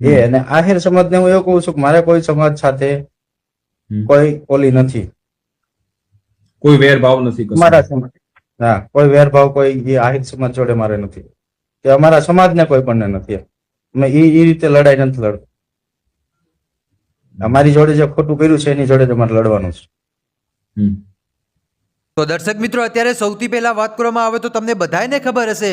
એ અને આહિર સમાજને હું એવું કહું છું કે મારે કોઈ સમાજ સાથે કોઈ ઓલી નથી. કોઈ વેરભાવ નથી મારા સમાજ. હા કોઈ વેરભાવ કોઈ એ આહિર સમાજ જોડે મારે નથી. કે અમારા સમાજને કોઈ પણ નથી. અમે ઈ એ રીતે લડાઈ નથી લડતો. અમારી જોડે જે ખોટું કર્યું છે એની જોડે તમારે લડવાનું છે. તો દર્શક મિત્રો, અત્યારે સૌથી પહેલાં વાત કરવામાં આવે તો તમને બધાને ખબર હશે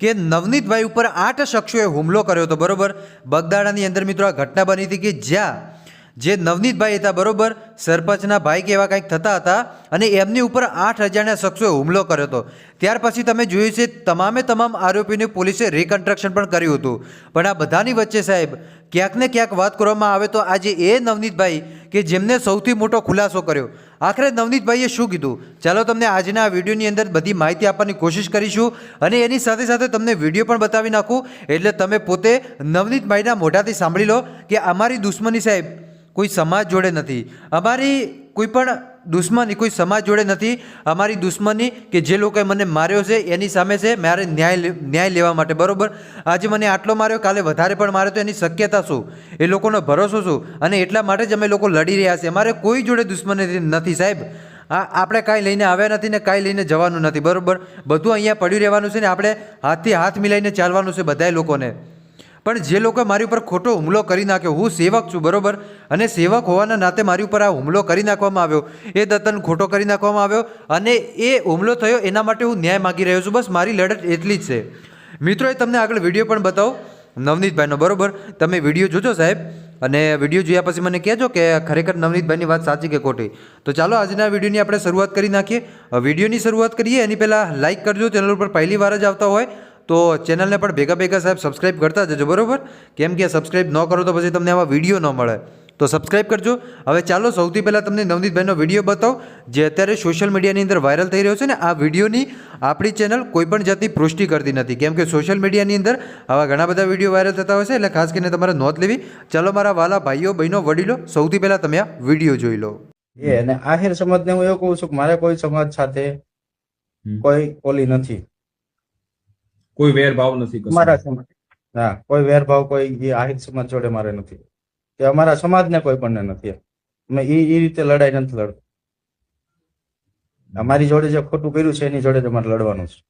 કે નવનીતભાઈ ઉપર આઠ શખ્સોએ હુમલો કર્યો હતો, બરોબર? બગદાડાની અંદર મિત્રો આ ઘટના બની હતી કે જ્યાં જે નવનીતભાઈ હતા, બરોબર? સરપંચના ભાઈ કે એવા કંઈક થતા હતા અને એમની ઉપર આઠ હજારના શખ્સોએ હુમલો કર્યો હતો. ત્યાર પછી તમે જોયું છે, તમામે તમામ આરોપીને પોલીસે રિકન્સ્ટ્રક્શન પણ કર્યું હતું. પણ આ બધાની વચ્ચે સાહેબ, ક્યાંક ને ક્યાંક વાત કરવામાં આવે તો આજે એ નવનીતભાઈ કે જેમને સૌથી મોટો ખુલાસો કર્યો. આખરે નવનીતભાઈએ શું કીધું? ચાલો તમને આજના વિડીયોની અંદર બધી માહિતી આપવાની કોશિશ કરીશું અને એની સાથે સાથે તમને વીડિયો પણ બતાવી નાખું. એટલે તમે પોતે નવનીતભાઈના મોઢાથી સાંભળી લો કે અમારી દુશ્મની સાહેબ કોઈ સમાજ જોડે નથી. અમારી કોઈ પણ દુશ્મની, કોઈ સમાજ જોડે નથી. અમારી દુશ્મની કે જે લોકોએ મને માર્યો છે, એની સામે છે, મારે ન્યાય ન્યાય લેવા માટે. બરાબર? આજે મને આટલો માર્યો, કાલે વધારે પણ માર્યો, તો એની શક્યતા શું? એ લોકોનો ભરોસો શું? અને એટલા માટે જ અમે લોકો લડી રહ્યા છીએ. અમારે કોઈ જોડે દુશ્મની નથી, સાહેબ. આ આપણે કાંઈ લઈને આવ્યા નથી ને કાંઈ લઈને જવાનું નથી. બરાબર? બધું અહીંયા પડ્યું રહેવાનું છે ને આપણે હાથથી હાથ મિલાઈને ચાલવાનું છે બધાય લોકોને. પણ જે લોકો મારી ઉપર ખોટો હુમલો કરી નાખ્યો, હું સેવક છું, બરોબર? અને સેવક હોવાના નાતે મારી ઉપર આ હુમલો કરી નાખવામાં આવ્યો. એ દત્તન ખોટો કરી નાખવામાં આવ્યો અને એ હુમલો થયો એના માટે હું ન્યાય માગી રહ્યો છું. બસ મારી લડત એટલી જ છે. મિત્રોએ તમને આગળ વીડિયો પણ બતાવો. નવનીતભાઈનો, બરોબર? તમે વીડિયો જોજો સાહેબ. અને વીડિયો જોયા પછી મને કહેજો કે ખરેખર નવનીતભાઈની વાત સાચી કે ખોટી. તો ચાલો, આજના વિડીયોની આપણે શરૂઆત કરી નાખીએ. વિડીયોની શરૂઆત કરીએ. એની પહેલાં લાઇક કરજો. ચેનલ ઉપર પહેલી વાર જ આવતા હોય તો ચેનલને પણ ભેગા ભેગા સાહેબ સબસ્ક્રાઈબ કરતા જજો બરોબર? કેમ કે સબસ્ક્રાઇબ ન કરો તો પછી તમને આવા વીડિયો ન મળે. તો સબસ્ક્રાઇબ કરજો. હવે ચાલો સૌથી પહેલાં તમને નવનીતભાઈનો વીડિયો બતાવો. જે અત્યારે સોશિયલ મીડિયાની અંદર વાયરલ થઈ રહ્યો છે ને આ વિડીયોની આપણી ચેનલ કોઈ પણ જાતની પુષ્ટિ કરતી નથી. કેમ કે સોશિયલ મીડિયાની અંદર આવા ઘણા બધા વીડિયો વાયરલ થતા હોય છે એટલે ખાસ કરીને તમારે નોંધ લેવી. ચાલો મારા વાલા ભાઈઓ બહેનો વડીલો સૌથી પહેલાં તમે આ વીડિયો જોઈ લો. એ અને આહિર સમાજને હું એવું કહું છું કે મારે કોઈ સમાજ સાથે કોઈ ઓલી નથી. કોઈ વેરભાવ નથી કશો. મારા સમાજ. હા, કોઈ વેરભાવ, કોઈ આહિર સમાજ જોડે મારે નથી. કે અમારા સમાજને કોઈ પણ નથી. અમે એ એ રીતે લડાઈ નથી લડતો. અમારી જોડે જે ખોટું કર્યું છે, એની જોડે તમારે લડવાનું છે.